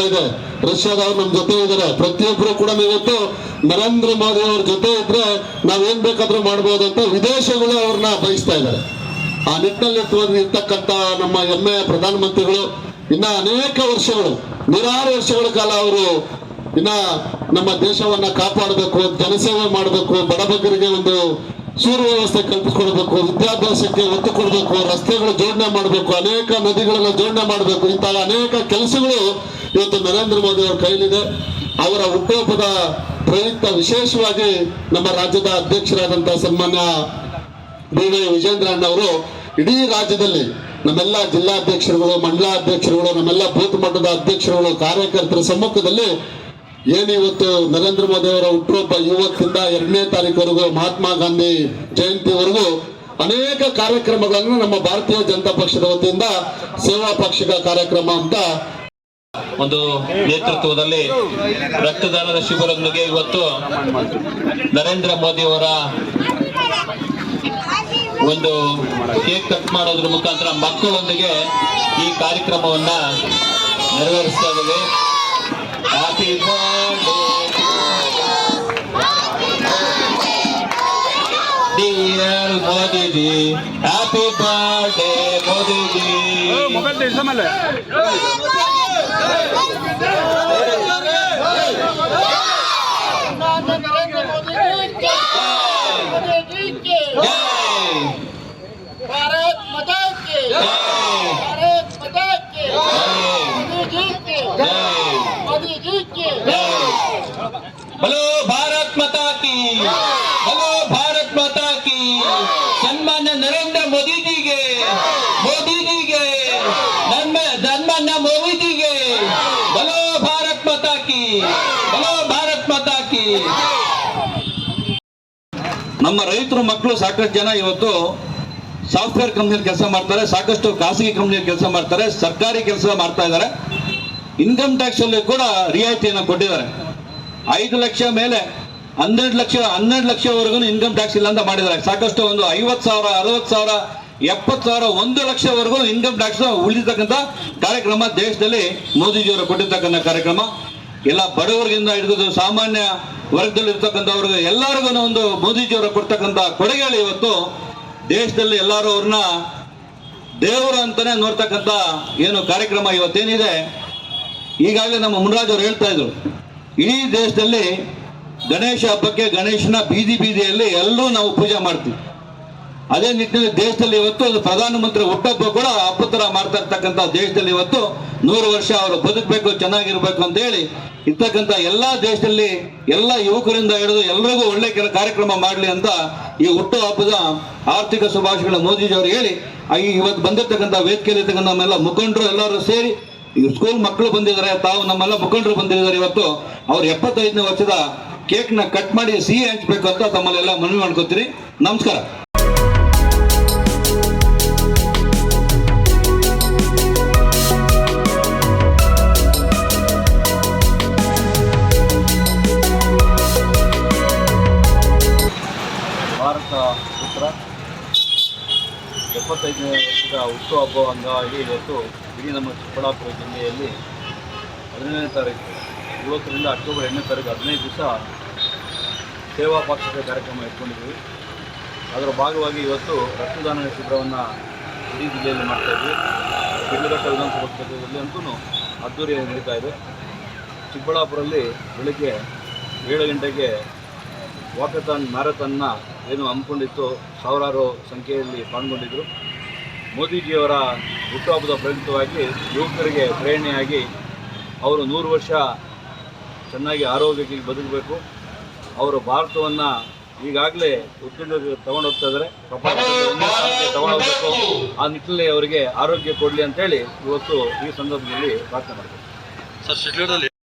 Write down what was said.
ಇದೆ. ರಷ್ಯಾದವ್ರು ನಮ್ ಜೊತೆ ಇದ್ದಾರೆ ಪ್ರತಿಯೊಬ್ಬರು ಕೂಡ ಇವತ್ತು ನರೇಂದ್ರ ಮೋದಿ ಅವ್ರ ಜೊತೆ ಇದ್ರೆ ನಾವ್ ಏನ್ ಬೇಕಾದ್ರೂ ಮಾಡ್ಬೋದು ಅಂತ ವಿದೇಶಗಳು ಅವ್ರನ್ನ ಬಯಸ್ತಾ ಇದ್ದಾರೆ ಆ ನಿಟ್ಟಿನಲ್ಲಿ ಇರ್ತಕ್ಕಂತ ನಮ್ಮ ಹೆಮ್ಮೆಯ ಪ್ರಧಾನಮಂತ್ರಿಗಳು ಇನ್ನ ಅನೇಕ ವರ್ಷಗಳು, ನೂರಾರು ವರ್ಷಗಳ ಕಾಲ ಅವರು ಇನ್ನ ನಮ್ಮ ದೇಶವನ್ನ ಕಾಪಾಡಬೇಕು, ಜನಸೇವೆ ಮಾಡಬೇಕು, ಬಡಬಗ್ಗರಿಗೆ ಒಂದು ವ್ಯವಸ್ಥೆ ಕಲ್ಪಿಸ್ಕೊಡ್ಬೇಕು, ವಿದ್ಯಾಭ್ಯಾಸಕ್ಕೆ ಒತ್ತು ಕೊಡಬೇಕು, ರಸ್ತೆಗಳು ಜೋಡಣೆ ಮಾಡಬೇಕು, ಅನೇಕ ನದಿಗಳನ್ನ ಜೋಡಣೆ ಮಾಡಬೇಕು. ಇಂತಹ ಅನೇಕ ಕೆಲಸಗಳು ಇವತ್ತು ನರೇಂದ್ರ ಮೋದಿ ಅವರ ಕೈಲಿದೆ. ಅವರ ಹುಟ್ಟುಹಬ್ಬದ ಪ್ರಯುಕ್ತ ವಿಶೇಷವಾಗಿ ನಮ್ಮ ರಾಜ್ಯದ ಅಧ್ಯಕ್ಷರಾದಂತಹ ಸನ್ಮಾನ್ಯ ಡಿ ವೈ ವಿಜೇಂದ್ರ ಅಣ್ಣವರು, ಇಡೀ ರಾಜ್ಯದಲ್ಲಿ ನಮ್ಮೆಲ್ಲ ಜಿಲ್ಲಾಧ್ಯಕ್ಷರುಗಳು, ಮಂಡಲಾಧ್ಯಕ್ಷರುಗಳು, ನಮ್ಮೆಲ್ಲ ಬೂತ್ ಮಟ್ಟದ ಅಧ್ಯಕ್ಷರುಗಳು, ಕಾರ್ಯಕರ್ತರ ಸಮ್ಮುಖದಲ್ಲಿ ಏನು ಇವತ್ತು ನರೇಂದ್ರ ಮೋದಿ ಅವರ ಹುಟ್ಟುಹಬ್ಬ ಇವತ್ತಿಂದ ಎರಡನೇ ತಾರೀಕುವರೆಗೂ ಮಹಾತ್ಮ ಗಾಂಧಿ ಜಯಂತಿವರೆಗೂ ಅನೇಕ ಕಾರ್ಯಕ್ರಮಗಳನ್ನು ನಮ್ಮ ಭಾರತೀಯ ಜನತಾ ಪಕ್ಷದ ವತಿಯಿಂದ ಸೇವಾ ಪಕ್ಷಿಕ ಕಾರ್ಯಕ್ರಮ ಅಂತ ಒಂದು ನೇತೃತ್ವದಲ್ಲಿ ರಕ್ತದಾನದ ಶಿಬಿರದೊಂದಿಗೆ ಇವತ್ತು ನರೇಂದ್ರ ಮೋದಿ ಅವರ ಒಂದು ಕೇಕ್ ಕಟ್ ಮಾಡೋದ್ರ ಮುಖಾಂತರ ಮಕ್ಕಳೊಂದಿಗೆ ಈ ಕಾರ್ಯಕ್ರಮವನ್ನ ನೆರವೇರಿಸ್ತಾ ಇದ್ದೇವೆ. TL Modiji happy birthday Modiji mobile பேசாமல்ல hello Bharat Mata ಕಿ. ಹಲೋ ಭಾರತ್ ಮಾತಾ ಕಿ. ಸನ್ಮಾನ್ಯ ನರೇಂದ್ರ ಮೋದಿಜಿಗೆ ಮೋದಿಜಿಗೆ ನನ್ನ ಸನ್ಮಾನ್ಯ ಮೋದಿಜಿಗೆ. ಹಲೋ ಭಾರತ್ ಮಾತಾ ಕಿ. ಹಲೋ ಭಾರತ್ ಮಾತಾ ಕಿ. ನಮ್ಮ ರೈತರು, ಮಕ್ಕಳು ಸಾಕಷ್ಟು ಜನ ಇವತ್ತು ಸಾಫ್ಟ್ವೇರ್ ಕಂಪ್ನಿಯಲ್ಲಿ ಕೆಲಸ ಮಾಡ್ತಾರೆ, ಸಾಕಷ್ಟು ಖಾಸಗಿ ಕಂಪ್ನಿಯಲ್ಲಿ ಕೆಲಸ ಮಾಡ್ತಾರೆ, ಸರ್ಕಾರಿ ಕೆಲಸ ಮಾಡ್ತಾ ಇದ್ದಾರೆ. ಇನ್ಕಮ್ ಟ್ಯಾಕ್ಸ್ ಅಲ್ಲಿ ಕೂಡ ರಿಯಾಯಿತಿಯನ್ನು ಕೊಟ್ಟಿದ್ದಾರೆ. ಐದು ಲಕ್ಷ ಮೇಲೆ ಹನ್ನೆರಡು ಲಕ್ಷ, ಹನ್ನೆರಡು ಲಕ್ಷವರೆಗೂ ಇನ್ಕಮ್ ಟ್ಯಾಕ್ಸ್ ಇಲ್ಲ ಅಂತ ಮಾಡಿದ್ದಾರೆ. ಸಾಕಷ್ಟು ಒಂದು ಐವತ್ತು ಸಾವಿರ, ಅರವತ್ತು ಸಾವಿರ, ಎಪ್ಪತ್ತು ಸಾವಿರ, ಒಂದು ಲಕ್ಷವರೆಗೂ ಇನ್ಕಮ್ ಟ್ಯಾಕ್ಸ್ ಉಳಿದಿರ್ತಕ್ಕಂಥ ಕಾರ್ಯಕ್ರಮ ದೇಶದಲ್ಲಿ ಮೋದಿಜಿಯವರು ಕೊಟ್ಟಿರ್ತಕ್ಕಂಥ ಕಾರ್ಯಕ್ರಮ. ಎಲ್ಲ ಬಡವರಿಗಿಂದ ಹಿಡಿದು ಸಾಮಾನ್ಯ ವರ್ಗದಲ್ಲಿ ಇರ್ತಕ್ಕಂಥವ್ರಿಗೆ ಎಲ್ಲರಿಗೂ ಒಂದು ಮೋದಿಜಿಯವರು ಕೊಡ್ತಕ್ಕಂಥ ಕೊಡುಗೆಗಳು ಇವತ್ತು. ದೇಶದಲ್ಲಿ ಎಲ್ಲರೂ ಅವ್ರನ್ನ ದೇವರು ಅಂತಾನೆ ನೋಡ್ತಕ್ಕಂಥ ಏನು ಕಾರ್ಯಕ್ರಮ ಇವತ್ತೇನಿದೆ. ಈಗಾಗಲೇ ನಮ್ಮ ಮುನರಾಜ್ ಅವರು ಹೇಳ್ತಾ ಇದ್ರು. ಇಡೀ ದೇಶದಲ್ಲಿ ಗಣೇಶ ಹಬ್ಬಕ್ಕೆ ಗಣೇಶನ ಬೀದಿ ಬೀದಿಯಲ್ಲಿ ಎಲ್ಲರೂ ನಾವು ಪೂಜೆ ಮಾಡ್ತೀವಿ. ಅದೇ ನಿಟ್ಟಿನಲ್ಲಿ ದೇಶದಲ್ಲಿ ಇವತ್ತು ಪ್ರಧಾನಮಂತ್ರಿ ಹುಟ್ಟಬ್ಬ ಕೂಡ ಹಬ್ಬದ ಥರ ಮಾಡ್ತಾ ಇರ್ತಕ್ಕಂಥ ದೇಶದಲ್ಲಿ ಇವತ್ತು ನೂರು ವರ್ಷ ಅವರು ಬದುಕಬೇಕು, ಚೆನ್ನಾಗಿರ್ಬೇಕು ಅಂತ ಹೇಳಿ ಇರ್ತಕ್ಕಂಥ ಎಲ್ಲ ದೇಶದಲ್ಲಿ ಎಲ್ಲ ಯುವಕರಿಂದ ಹಿಡಿದು ಎಲ್ರಿಗೂ ಒಳ್ಳೆ ಕೆಲ ಕಾರ್ಯಕ್ರಮ ಮಾಡಲಿ ಅಂತ ಈ ಹುಟ್ಟು ಹಬ್ಬದ ಆರ್ಥಿಕ ಶುಭಾಶಯಗಳ ಮೋದಿಜಿ ಅವರು ಹೇಳಿ ಇವತ್ತು ಬಂದಿರತಕ್ಕಂಥ ವೇದಿಕೆಯಲ್ಲಿ ಇರ್ತಕ್ಕಂಥ ಮುಖಂಡರು ಎಲ್ಲರೂ ಸೇರಿ ಈ ಸ್ಕೂಲ್ ಮಕ್ಕಳು ಬಂದಿದ್ದಾರೆ, ತಾವು ನಮ್ಮೆಲ್ಲ ಮುಖಂಡರು ಬಂದಿದ್ದಾರೆ ಇವತ್ತು. ಅವ್ರು ಎಪ್ಪತ್ತೈದನೇ ವರ್ಷದ ಕೇಕ್ನ ಕಟ್ ಮಾಡಿ ಸಿಹಿ ಹಂಚ್ಬೇಕು ಅಂತ ತಮ್ಮಲ್ಲೆಲ್ಲ ಮನವಿ ಮಾಡ್ಕೊತೀರಿ. ನಮಸ್ಕಾರ. ಭಾರತ ಪುತ್ರ. ಎಪ್ಪತ್ತೈದನೇ ವರ್ಷದ ಹುಟ್ಟುಹಬ್ಬ ಅಂಗವಾಗಿ ಇವತ್ತು ಇಡೀ ನಮ್ಮ ಚಿಕ್ಕಬಳ್ಳಾಪುರ ಜಿಲ್ಲೆಯಲ್ಲಿ ಹದಿನೈದನೇ ತಾರೀಕು, ಇವತ್ತರಿಂದ ಅಕ್ಟೋಬರ್ ಎಂಟನೇ ತಾರೀಕು ಹದಿನೈದು ದಿವಸ ಸೇವಾ ಪಾಕ್ಷಿಕ ಕಾರ್ಯಕ್ರಮ ಇಟ್ಕೊಂಡಿದ್ದೀವಿ ಅದರ ಭಾಗವಾಗಿ ಇವತ್ತು ರಕ್ತದಾನ ಶಿಬಿರವನ್ನು ಇಡೀ ಜಿಲ್ಲೆಯಲ್ಲಿ ಮಾಡ್ತಾಯಿದ್ವಿ ಯಡಿಯೂರಪ್ಪ ವಿಧಾನಸಭಾ ಕ್ಷೇತ್ರದಲ್ಲಿ ಅಂತೂ ಅದ್ದೂರಿಯಾಗಿ ನಡೀತಾ ಇದೆ. ಚಿಕ್ಕಬಳ್ಳಾಪುರಲ್ಲಿ ಬೆಳಗ್ಗೆ ಏಳು ಗಂಟೆಗೆ ವಾಕಥಾನ್, ಮ್ಯಾರಥಾನ್ನ ಏನು ಹಮ್ಮಿಕೊಂಡಿತ್ತು, ಸಾವಿರಾರು ಸಂಖ್ಯೆಯಲ್ಲಿ ಪಾಲ್ಗೊಂಡಿದ್ದರು ಮೋದಿಜಿಯವರ ಹುಟ್ಟುಹಬ್ಬದ ಪ್ರಯುಕ್ತವಾಗಿ ಯುವಕರಿಗೆ ಪ್ರೇರಣೆಯಾಗಿ ಅವರು ನೂರು ವರ್ಷ ಚೆನ್ನಾಗಿ ಆರೋಗ್ಯಕ್ಕೆ ಬದುಕಬೇಕು. ಅವರು ಭಾರತವನ್ನು ಈಗಾಗಲೇ ತಗೊಂಡು ತಗೊಂಡೋಗ್ತಾ ಇದ್ದಾರೆ. ಆ ನಿಟ್ಟಿನಲ್ಲಿ ಅವರಿಗೆ ಆರೋಗ್ಯ ಕೊಡಲಿ ಅಂತೇಳಿ ಇವತ್ತು ಈ ಸಂದರ್ಭದಲ್ಲಿ ಪ್ರಾರ್ಥನೆ ಮಾಡ್ತೀನಿ